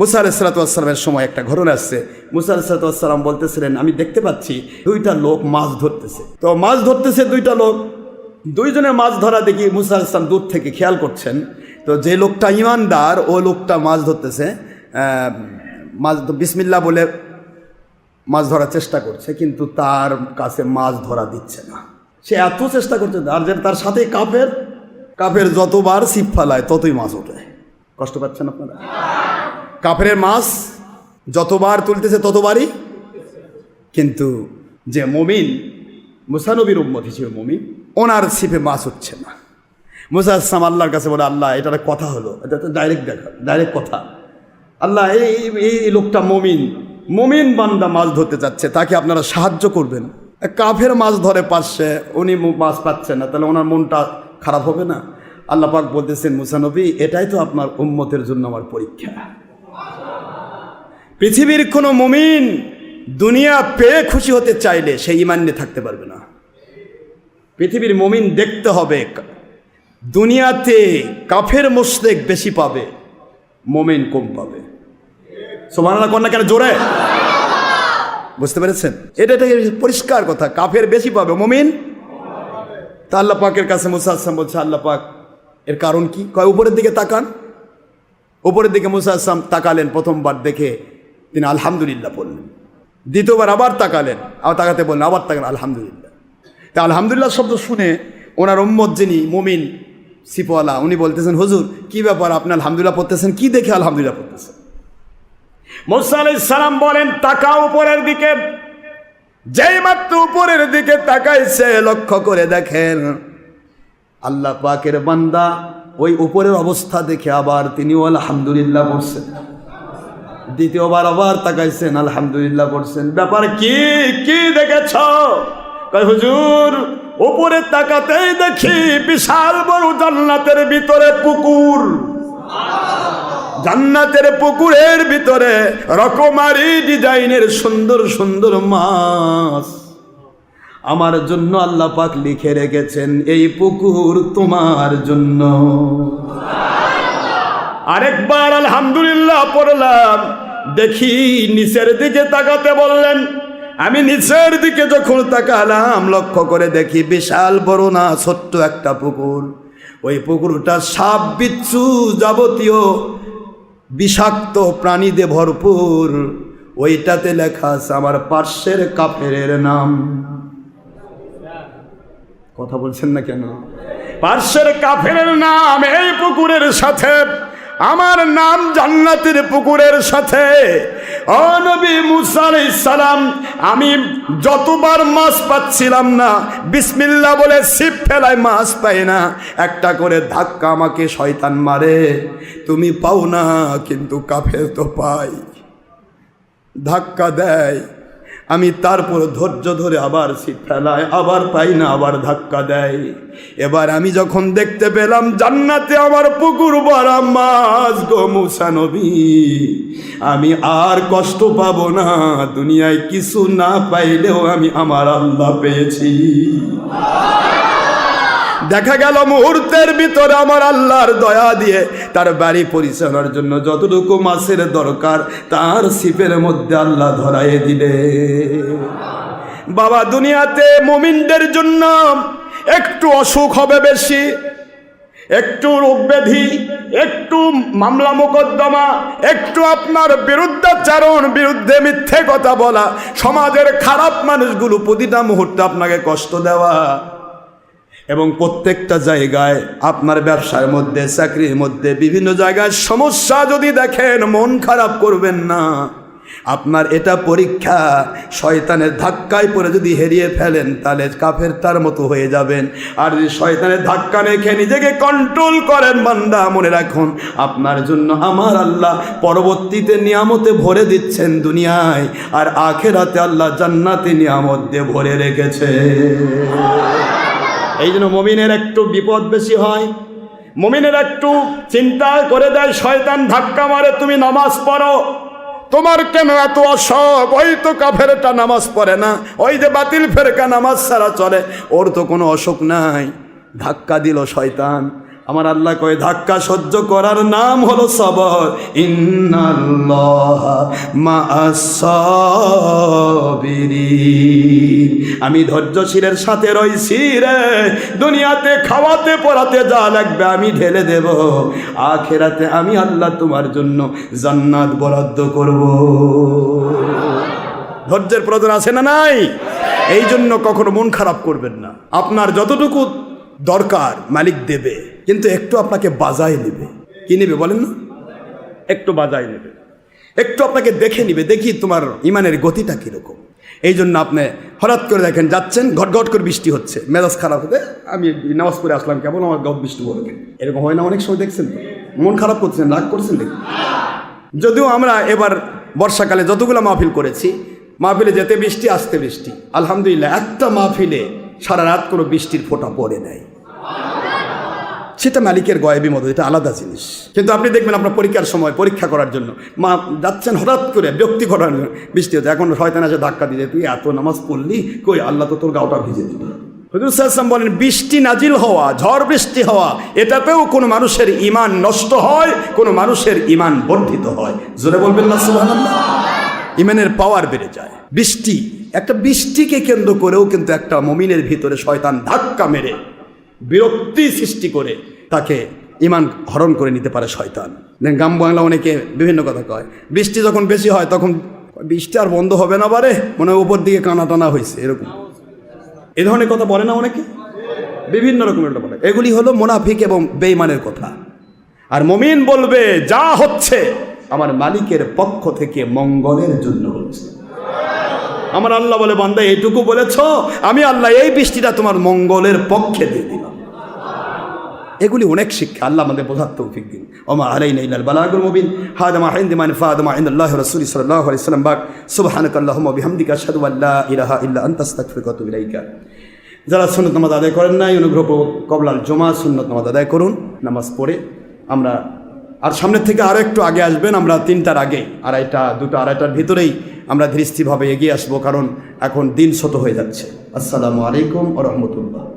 মুসা আলাইসালাতামের সময় একটা ঘটনা আসছে। মুসা আলাইসালাতাম বলতেছিলেন, আমি দেখতে পাচ্ছি দুইটা লোক মাছ ধরতেছে। তো মাছ ধরতেছে দুইটা লোক। দুইজনের মাছ ধরা দেখি মুসা আলাইসলাম দূর থেকে খেয়াল করছেন। তো যে লোকটা ইমানদার, ও লোকটা মাছ ধরতেছে। মাছ বিসমিল্লা বলে মাছ ধরার চেষ্টা করছে, কিন্তু তার কাছে মাছ ধরা দিচ্ছে না। সে এত চেষ্টা করছে, আর যে তার সাথে কাপের কাপের যতবার ছিপ ফালায় ততই মাছ ওঠে। কষ্ট পাচ্ছেন আপনারা? কাপের মাছ যতবার তুলতেছে ততবারই। কিন্তু যে মমিন মুসানবীর উম্মত হিসেবে মমিন, ওনার ছিপে মাছ হচ্ছে না। মুসা আসলাম আল্লাহর কাছে বলে, আল্লাহ এটা একটা কথা হলো, এটা তো ডাইরেক্ট দেখা ডাইরেক্ট কথা। আল্লাহ, এই, এই- লোকটা মমিন। মমিন বান্দা মাছ ধরতে যাচ্ছে, তাকে আপনারা সাহায্য করবেন। কাফের মাছ ধরে পাচ্ছে, উনি মাছ পাচ্ছেন না, তাহলে ওনার মনটা খারাপ হবে না? আল্লাহ পাক বলতেছেন মুসানবী এটাই তো আপনার উম্মতের জন্য আমার পরীক্ষা। পৃথিবীর কোনো মুমিন দুনিয়া পেয়ে খুশি হতে চাইলে সেই ইমান নিয়ে থাকতে পারবে না। পৃথিবীর মুমিন দেখতে হবে, দুনিয়াতে কাফের মোশরেক বেশি পাবে, মোমেন কম পাবে। সোমানা কন্যা কেন জোরে? বুঝতে পেরেছেন? এটা পরিষ্কার কথা, কাফের বেশি পাবে, মোমিন তা আল্লাহ পাকের কাছে মুসা আসলাম বলছে, আল্লাহ পাক এর কারণ কি? কয়, উপরের দিকে তাকান। উপরের দিকে মুসা আসলাম তাকালেন, প্রথমবার দেখে তিনি আলহামদুলিল্লাহ বললেন। দ্বিতীয়বার আবার তাকালেন, আবার তাকাতে বললেন, আবার তাকালেন, আলহামদুলিল্লাহ। তা আলহামদুলিল্লাহ শব্দ শুনে ওনার উম্মত যিনি মুমিন সিপওয়ালা, উনি বলতেছেন, হুজুর, কি ব্যাপার? আপনি আলহামদুলিল্লাহ পড়তেছেন? কি দেখে আলহামদুলিল্লাহ পড়তেছেন? মুসা সালাম বলেন তাকা উপরের দিকে। যেই মাত্র উপরের দিকে তাকাইছে, লক্ষ্য করে দেখেন, আল্লাহ পাকের বান্দা ওই উপরের অবস্থা দেখে আবার তিনিও আলহামদুলিল্লাহ পড়ছেন। দ্বিতীয়বার আবার তাকাইছেন, আলহামদুলিল্লাহ পড়ছেন। ব্যাপার কি? কি দেখেছ? হুজুর, উপরে তাকাতেই দেখি বিশাল বড় জান্নাতের ভিতরে পুকুর। জান্নাতের পুকুরের ভিতরে রকমারি ডিজাইনের সুন্দর সুন্দর মাছ। আমার জন্য আল্লাহ পাক লিখে রেখেছেন, এই পুকুর তোমার জন্য। আরেকবার আলহামদুলিল্লাহ পড়লাম দেখি নিচের দিকে তাকাতে বললেন, আমি নিচের দিকে যখন তাকালাম, লক্ষ্য করে দেখি বিশাল বড় না, ছোট্ট একটা পুকুর। ওই পুকুরটা সাপ বিচ্ছু যাবতীয় বিষাক্ত প্রাণীতে ভরপুর। ওইটাতে লেখা আছে আমার পার্শ্বের কাফের নাম। কথা বলছেন না কেন? পার্শ্বের কাফের নাম এই পুকুরের সাথে আমার নাম জান্নাতের পুকুরের সাথে। ও নবী মুসা আলাইহিস সালাম, আমি যতবার মাছ পাচ্ছিলাম না, বিসমিল্লাহ বলে ছিপ ফেলায় মাছ পাই না। একটা করে ধাক্কা আমাকে শয়তান মারে, তুমি পাও না, কিন্তু কাফের তো পাই। ধাক্কা দেয় আমি তারপর ধৈর্য ধরে আবার সিট ফেলায়, আবার পাই না, আবার ধাক্কা দেয়। এবার আমি যখন দেখতে পেলাম জান্নাতে আমার পুকুর ভরা মাছ গো মুসানবী আমি আর কষ্ট পাবো না, দুনিয়ায় কিছু না পাইলেও আমি আমার আল্লাহ পেয়েছি। দেখা গেল মুহূর্তের ভিতরে আমার আল্লাহর দয়া দিয়ে তার বাড়ি পরিচালনার জন্য যতটুকু মাছের দরকার তার সিপের মধ্যে আল্লাহ ধরাইয়ে দিলে। বাবা, দুনিয়াতে মুমিনদের জন্য একটু অসুখ হবে বেশি, একটু রোগ ব্যাধি, একটু মামলা মোকদ্দমা, একটু আপনার বিরুদ্ধাচারণ বিরুদ্ধে মিথ্যে কথা বলা, সমাজের খারাপ মানুষগুলো প্রতিটা মুহূর্তে আপনাকে কষ্ট দেওয়া। এবং প্রত্যেকটা জায়গায় আপনার ব্যবসার মধ্যে, চাকরির মধ্যে, বিভিন্ন জায়গায় সমস্যা যদি দেখেন, মন খারাপ করবেন না। আপনার এটা পরীক্ষা শয়তানের ধাক্কায় পরে যদি হেরিয়ে ফেলেন, তাহলে কাফের তার মতো হয়ে যাবেন। আর যদি শয়তানের ধাক্কা রেখে নিজেকে কন্ট্রোল করেন, বান্দা, মনে রাখুন, আপনার জন্য আমার আল্লাহ পরবর্তীতে নিয়ামতে ভরে দিচ্ছেন দুনিয়ায়, আর আখেরাতে আল্লাহ জান্নাতে নিয়ামত দিয়ে ভরে রেখেছে। এই জন্য মমিনের একটু বিপদ বেশি হয়। মমিনের একটু চিন্তা করে দেয়, শয়তান ধাক্কা মারে, তুমি নামাজ পড়ো। তোমার কেন এত অসব? ওই তো কাফেরটা নামাজ পড়ে না। ওই যে বাতিল ফেরকা নামাজ ছাড়া চলে। ওর তো কোনো অসুখ নাই। ধাক্কা দিল শয়তান। আমার আল্লাহ কয়ে, ধাক্কা সহ্য করার নাম হলো সবর। আমি ধৈর্যশীলের সাথে রইছি রে। দুনিয়াতে খাওয়াতে পড়াতে যা লাগবে আমি ঢেলে দেব। আখেরাতে আমি আল্লাহ তোমার জন্য জান্নাত বরাদ্দ করব। ধৈর্যের প্রয়োজন আছে না নাই? এই জন্য কখনো মন খারাপ করবেন না। আপনার যতটুকু দরকার মালিক দেবে। কিন্তু একটু আপনাকে বাজায় নেবে। কি নেবে বলেন না? একটু বাজায় নেবে। একটু আপনাকে দেখে নিবে, দেখি তোমার ইমানের গতিটা কীরকম। এই জন্য আপনি হঠাৎ করে দেখেন, যাচ্ছেন ঘট ঘট করে বৃষ্টি হচ্ছে। মেজাজ খারাপ হতে আমি নামাজ পড়ে আসলাম কেমন আমার গপ বৃষ্টি পড়বে এরকম হয় না অনেক সময় দেখছেন মন খারাপ করছেন, রাগ করছেন দেখি যদিও আমরা এবার বর্ষাকালে যতগুলো মাহফিল করেছি, মাহফিলে যেতে বৃষ্টি, আসতে বৃষ্টি। আলহামদুলিল্লাহ, একটা মাহফিলে সারা রাত কোনো বৃষ্টির ফোঁটা পড়ে নাই। সেটা মালিকের গয়েবি মতো এটা আলাদা জিনিস। কিন্তু আপনি দেখবেন আপনার পরীক্ষার সময়, পরীক্ষা করার জন্য, মা যাচ্ছেন হঠাৎ করে ব্যক্তি করার বৃষ্টি হচ্ছে, এখন শয়তান আছে ধাক্কা দিয়ে, তুই এত নামাজ পড়লি, কই আল্লাহ তো তোর গাওটা ভিজে দিল? বলেন, বৃষ্টি নাজিল হওয়া, ঝড় বৃষ্টি হওয়া, এটাতেও কোনো মানুষের ইমান নষ্ট হয়, কোনো মানুষের ইমান বর্ধিত হয়। জোরে বলবেন না, সুবহানাল্লাহ। ইমানের পাওয়ার বেড়ে যায়। বৃষ্টি, একটা বৃষ্টিকে কেন্দ্র করেও কিন্তু একটা মমিনের ভিতরে শয়তান ধাক্কা মেরে। বিরক্তি সৃষ্টি করে তাকে ইমান হরণ করে নিতে পারে শয়তান। গ্রাম বাংলা অনেকে বিভিন্ন কথা কয়, বৃষ্টি যখন বেশি হয় তখন বৃষ্টি আর বন্ধ হবে না বারে? মনে হয় উপর দিকে কানা টানা হয়েছে, এরকম। এ ধরনের কথা বলে না অনেকে? বিভিন্ন রকমের বলে। এগুলি হলো মোনাফিক এবং বেইমানের কথা। আর মমিন বলবে, যা হচ্ছে আমার মালিকের পক্ষ থেকে মঙ্গলের জন্য হচ্ছে। আমার আল্লাহ বলে, বান্দা, এইটুকু বলেছ, আমি আল্লাহ এই বৃষ্টিটা তোমার মঙ্গলের পক্ষে দিয়ে দিলাম। এগুলি অনেক শিক্ষা, আল্লাহ আমাদের বোঝার তৌফিক দিন। ওমা আলাইনা ইল্লাল বালাগুল মুবিন। হাদামা হিন্দি মান ফাদামা ইনদাল্লাহি রাসূলি সাল্লাল্লাহু আলাইহি ওয়াসাল্লাম বাক। সুবহানাকাল্লাহুম্মা বিহামদিকা আশহাদু আল্লা ইলাহা ইল্লা আনতা, আস্তাগফিরুকা ওয়া আতুবু ইলাইকা। যারা সুন্নত নামাজ আদায় করেন নাই, অনুগ্রহ কবলাল জমা সুন্নত নামাজ আদায় করুন, নামাজ পড়ে। আমরা আর সামনের থেকে আরও একটু আগে আসবেন, আমরা তিনটার আগে, আড়াইটা, দুটো, আড়াইটার ভিতরেই আমরা ধৃষ্টিভাবে এগিয়ে আসব কারণ এখন দিন শত হয়ে যাচ্ছে। আসসালামু আলাইকুম ও রহমতুল্লাহ।